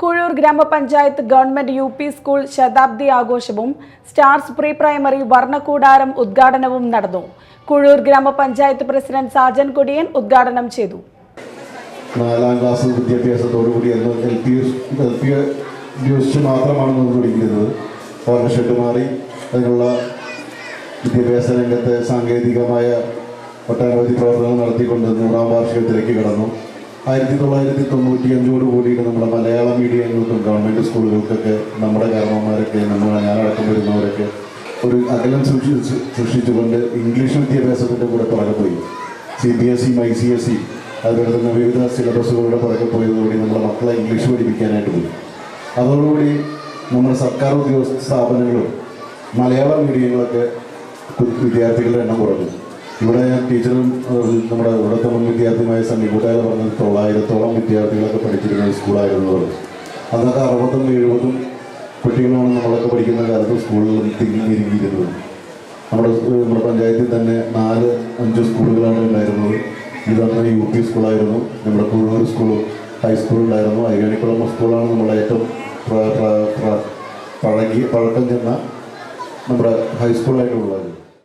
കുഴൂർ ഗ്രാമപഞ്ചായത്ത് government U P school ശതാബ്ദി ആഘോഷവും സ്റ്റാർസ് പ്രീ പ്രൈമറി വർണകൂടാരം ഉദ്ഘാടനവും നടന്നു. കുഴൂർ ഗ്രാമപഞ്ചായത്ത് പ്രസിഡന്റ് സാജൻ കൊടിയൻ ഉദ്ഘാടനം ചെയ്തു. നാലാം ക്ലാസ് വിദ്യാഭ്യാസത്തോടുകൂടി എൽ പി എൽ പി ഉപയോഗിച്ച് മാത്രമാണ് നമ്മൾ പഠിക്കുന്നത് മാറി. അതിനുള്ള വിദ്യാഭ്യാസ രംഗത്തെ സാങ്കേതികമായ ഒട്ടനവധി പ്രവർത്തനങ്ങൾ നടത്തിക്കൊണ്ട് നൂറാം വാർഷികത്തിലേക്ക് കടന്നു. ആയിരത്തി തൊള്ളായിരത്തി തൊണ്ണൂറ്റി അഞ്ചോട് കൂടിയിട്ട് നമ്മുടെ മലയാള മീഡിയങ്ങൾക്കും ഗവൺമെന്റ് സ്കൂളുകൾക്കൊക്കെ നമ്മുടെ കാരണവന്മാരൊക്കെ നമ്മൾ ഞാനടക്കം വരുന്നവരൊക്കെ ഒരു അകലം സൃഷ്ടിച്ച് സൃഷ്ടിച്ചുകൊണ്ട് ഇംഗ്ലീഷ് വിദ്യാഭ്യാസത്തിന്റെ കൂടെ പുറകെ പോയി. C B S E I C S E അതുപോലെ തന്നെ വിവിധ സിലബസുകളുടെ പുറകെ പോയതോടുകൂടി നമ്മുടെ മക്കളെ ഇംഗ്ലീഷ് പഠിപ്പിക്കാനായിട്ട് പോയി. അതോടുകൂടി നമ്മുടെ സർക്കാർ ഉദ്യോഗസ്ഥ സ്ഥാപനങ്ങളും മലയാള മീഡിയങ്ങളൊക്കെ വിദ്യാർത്ഥികളുടെ എണ്ണം കുറഞ്ഞു. ഇവിടെ ഞാൻ ടീച്ചറും നമ്മുടെ ഇവിടുത്തെ മുൻ വിദ്യാർത്ഥിയുമായ സണ്ണി കൂട്ടുകാർ പറഞ്ഞത് തൊള്ളായിരത്തോളം വിദ്യാർത്ഥികളൊക്കെ പഠിച്ചിരുന്ന സ്കൂളായിരുന്നു അതൊക്കെ അറുപതും എഴുപതും കുട്ടികളാണ് നമ്മളൊക്കെ പഠിക്കുന്ന കാലത്ത് സ്കൂളുകളിൽ തിങ്ങിയിരിക്കുന്നത് നമ്മുടെ നമ്മുടെ പഞ്ചായത്തിൽ തന്നെ നാല് അഞ്ച് സ്കൂളുകളാണ് ഉണ്ടായിരുന്നത്. ഇതന്ന് യു പി സ്കൂളായിരുന്നു. നമ്മുടെ കുഴൂർ സ്കൂൾ ഹൈസ്കൂൾ ഉണ്ടായിരുന്നു. അയ്യാണിക്കുളം സ്കൂളാണ് നമ്മുടെ ഏറ്റവും പഴകി പഴക്കം ചെന്ന നമ്മുടെ ഹൈസ്കൂളായിട്ടുള്ളത്